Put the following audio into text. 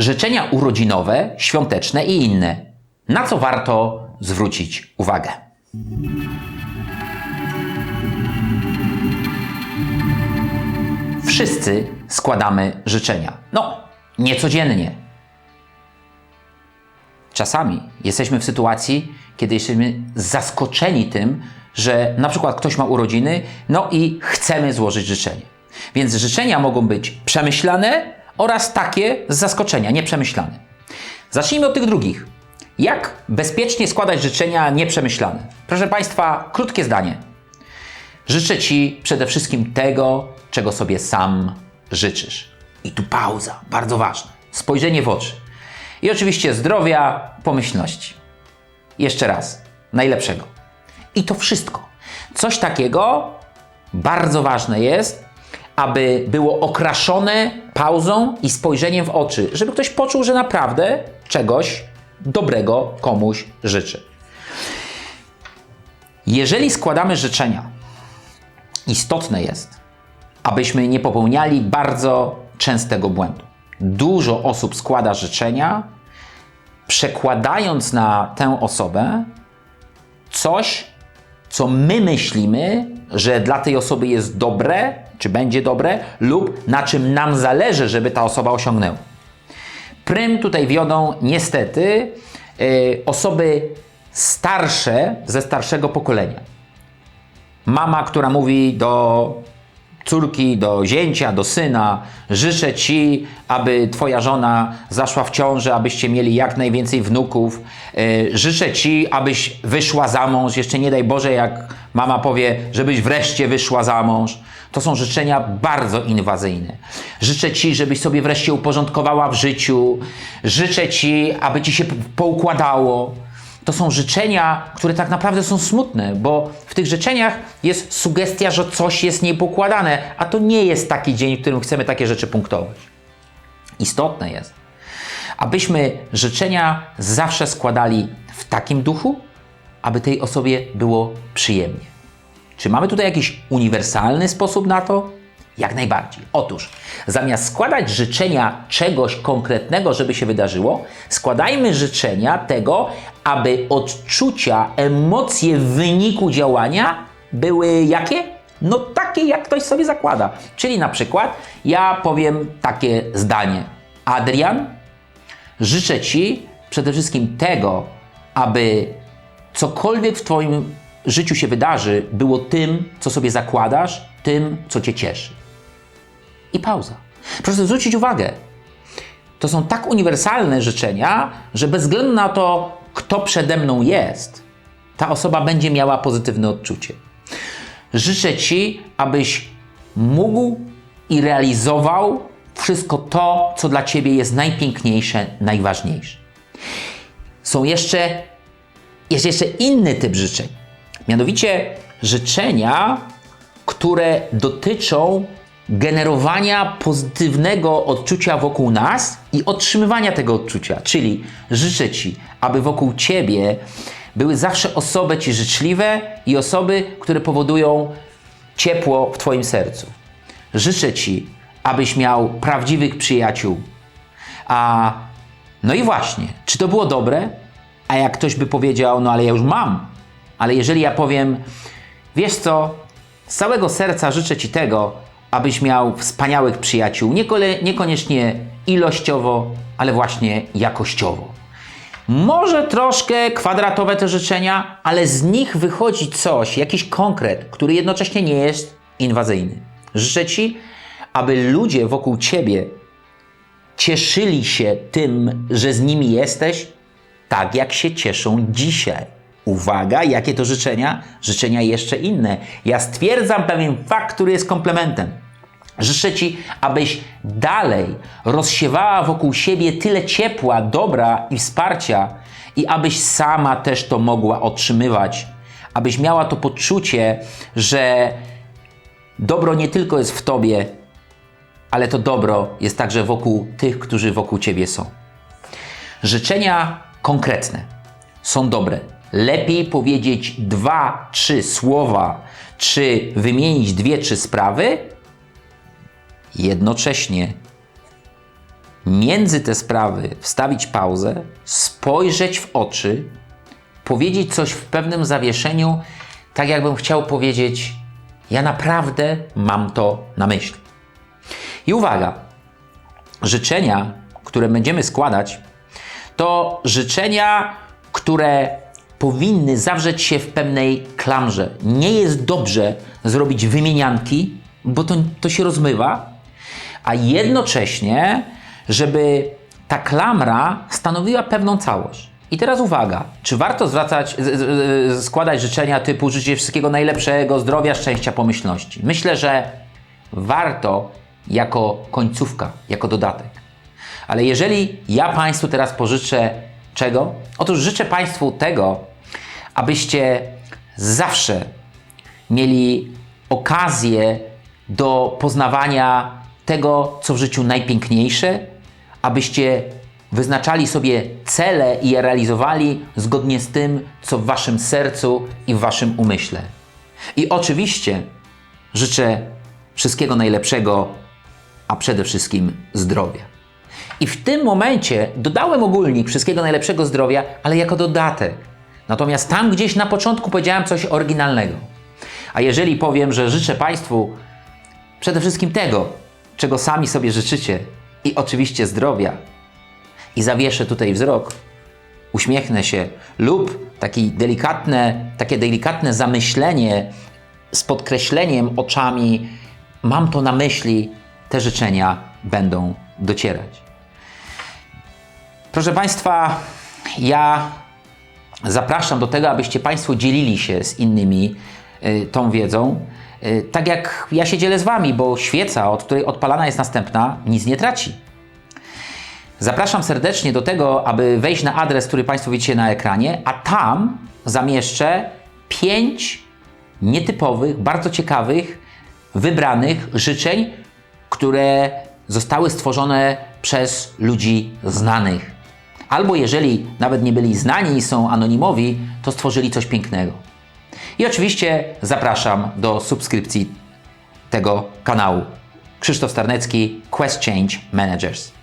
życzenia urodzinowe, świąteczne i inne. Na co warto zwrócić uwagę? Wszyscy składamy życzenia. No, niecodziennie. Czasami jesteśmy w sytuacji, kiedy jesteśmy zaskoczeni tym, że na przykład ktoś ma urodziny, no i chcemy złożyć życzenie. Więc życzenia mogą być przemyślane oraz takie z zaskoczenia, nieprzemyślane. Zacznijmy od tych drugich. Jak bezpiecznie składać życzenia nieprzemyślane? Proszę Państwa, krótkie zdanie. Życzę Ci przede wszystkim tego, czego sobie sam życzysz. I tu pauza, bardzo ważne. Spojrzenie w oczy. I oczywiście zdrowia, pomyślności. Jeszcze raz, najlepszego. I to wszystko. Coś takiego bardzo ważne jest, aby było okraszone pauzą i spojrzeniem w oczy, żeby ktoś poczuł, że naprawdę czegoś dobrego komuś życzy. Jeżeli składamy życzenia, istotne jest, abyśmy nie popełniali bardzo częstego błędu. Dużo osób składa życzenia, przekładając na tę osobę coś, co my myślimy, że dla tej osoby jest dobre, czy będzie dobre, lub na czym nam zależy, żeby ta osoba osiągnęła. Prym tutaj wiodą niestety yy, osoby starsze ze starszego pokolenia. Mama, która mówi do córki, do zięcia, do syna, życzę Ci, aby Twoja żona zaszła w ciążę, abyście mieli jak najwięcej wnuków. Yy, życzę Ci, abyś wyszła za mąż. Jeszcze nie daj Boże, jak mama powie, żebyś wreszcie wyszła za mąż. To są życzenia bardzo inwazyjne. Życzę Ci, żebyś sobie wreszcie uporządkowała w życiu. Życzę Ci, aby Ci się poukładało. To są życzenia, które tak naprawdę są smutne, bo w tych życzeniach jest sugestia, że coś jest niepokładane, a to nie jest taki dzień, w którym chcemy takie rzeczy punktować. Istotne jest, abyśmy życzenia zawsze składali w takim duchu, aby tej osobie było przyjemnie. Czy mamy tutaj jakiś uniwersalny sposób na to? Jak najbardziej. Otóż, zamiast składać życzenia czegoś konkretnego, żeby się wydarzyło, składajmy życzenia tego, aby odczucia, emocje w wyniku działania były jakie? No takie, jak ktoś sobie zakłada. Czyli na przykład ja powiem takie zdanie. Adrian, życzę Ci przede wszystkim tego, aby cokolwiek w Twoim życiu się wydarzy, było tym, co sobie zakładasz, tym, co Cię cieszy. I pauza. Proszę zwrócić uwagę, to są tak uniwersalne życzenia, że bez względu na to, kto przede mną jest, ta osoba będzie miała pozytywne odczucie. Życzę Ci, abyś mógł i realizował wszystko to, co dla Ciebie jest najpiękniejsze, najważniejsze. Są jeszcze, jest jeszcze inny typ życzeń. Mianowicie życzenia, które dotyczą generowania pozytywnego odczucia wokół nas i otrzymywania tego odczucia. Czyli życzę Ci, aby wokół Ciebie były zawsze osoby Ci życzliwe i osoby, które powodują ciepło w Twoim sercu. Życzę Ci, abyś miał prawdziwych przyjaciół. A no i właśnie, czy to było dobre? A jak ktoś by powiedział, no ale ja już mam. Ale jeżeli ja powiem, wiesz co, z całego serca życzę Ci tego, abyś miał wspaniałych przyjaciół, niekoniecznie ilościowo, ale właśnie jakościowo. Może troszkę kwadratowe te życzenia, ale z nich wychodzi coś, jakiś konkret, który jednocześnie nie jest inwazyjny. Życzę Ci, aby ludzie wokół Ciebie cieszyli się tym, że z nimi jesteś, tak jak się cieszą dzisiaj. Uwaga, jakie to życzenia? Życzenia jeszcze inne. Ja stwierdzam pewien fakt, który jest komplementem. Życzę Ci, abyś dalej rozsiewała wokół siebie tyle ciepła, dobra i wsparcia, i abyś sama też to mogła otrzymywać. Abyś miała to poczucie, że dobro nie tylko jest w Tobie, ale to dobro jest także wokół tych, którzy wokół Ciebie są. Życzenia konkretne są dobre. Lepiej powiedzieć dwa, trzy słowa, czy wymienić dwie, trzy sprawy, jednocześnie. Między te sprawy wstawić pauzę, spojrzeć w oczy, powiedzieć coś w pewnym zawieszeniu, tak jakbym chciał powiedzieć: Ja naprawdę mam to na myśli. I uwaga, życzenia, które będziemy składać, to życzenia, które powinny zawrzeć się w pewnej klamrze. Nie jest dobrze zrobić wymienianki, bo to, to się rozmywa, a jednocześnie, żeby ta klamra stanowiła pewną całość. I teraz uwaga, czy warto zwracać, składać życzenia typu życzę wszystkiego najlepszego, zdrowia, szczęścia, pomyślności? Myślę, że warto jako końcówka, jako dodatek. Ale jeżeli ja Państwu teraz pożyczę czego? Otóż życzę Państwu tego, abyście zawsze mieli okazję do poznawania tego, co w życiu najpiękniejsze, abyście wyznaczali sobie cele i je realizowali zgodnie z tym, co w Waszym sercu i w Waszym umyśle. I oczywiście życzę wszystkiego najlepszego, a przede wszystkim zdrowia. I w tym momencie dodałem ogólnik wszystkiego najlepszego zdrowia, ale jako dodatek. Natomiast tam gdzieś na początku powiedziałem coś oryginalnego. A jeżeli powiem, że życzę Państwu przede wszystkim tego, czego sami sobie życzycie, i oczywiście zdrowia, i zawieszę tutaj wzrok, uśmiechnę się, lub taki delikatne, takie delikatne zamyślenie z podkreśleniem oczami, mam to na myśli, te życzenia będą docierać. Proszę Państwa, ja zapraszam do tego, abyście Państwo dzielili się z innymi y, tą wiedzą. Y, tak jak ja się dzielę z Wami, bo świeca, od której odpalana jest następna, nic nie traci. Zapraszam serdecznie do tego, aby wejść na adres, który Państwo widzicie na ekranie, a tam zamieszczę pięć nietypowych, bardzo ciekawych, wybranych życzeń, które zostały stworzone przez ludzi znanych. Albo jeżeli nawet nie byli znani i są anonimowi, to stworzyli coś pięknego. I oczywiście zapraszam do subskrypcji tego kanału. Krzysztof Starnecki, Quest Change Managers.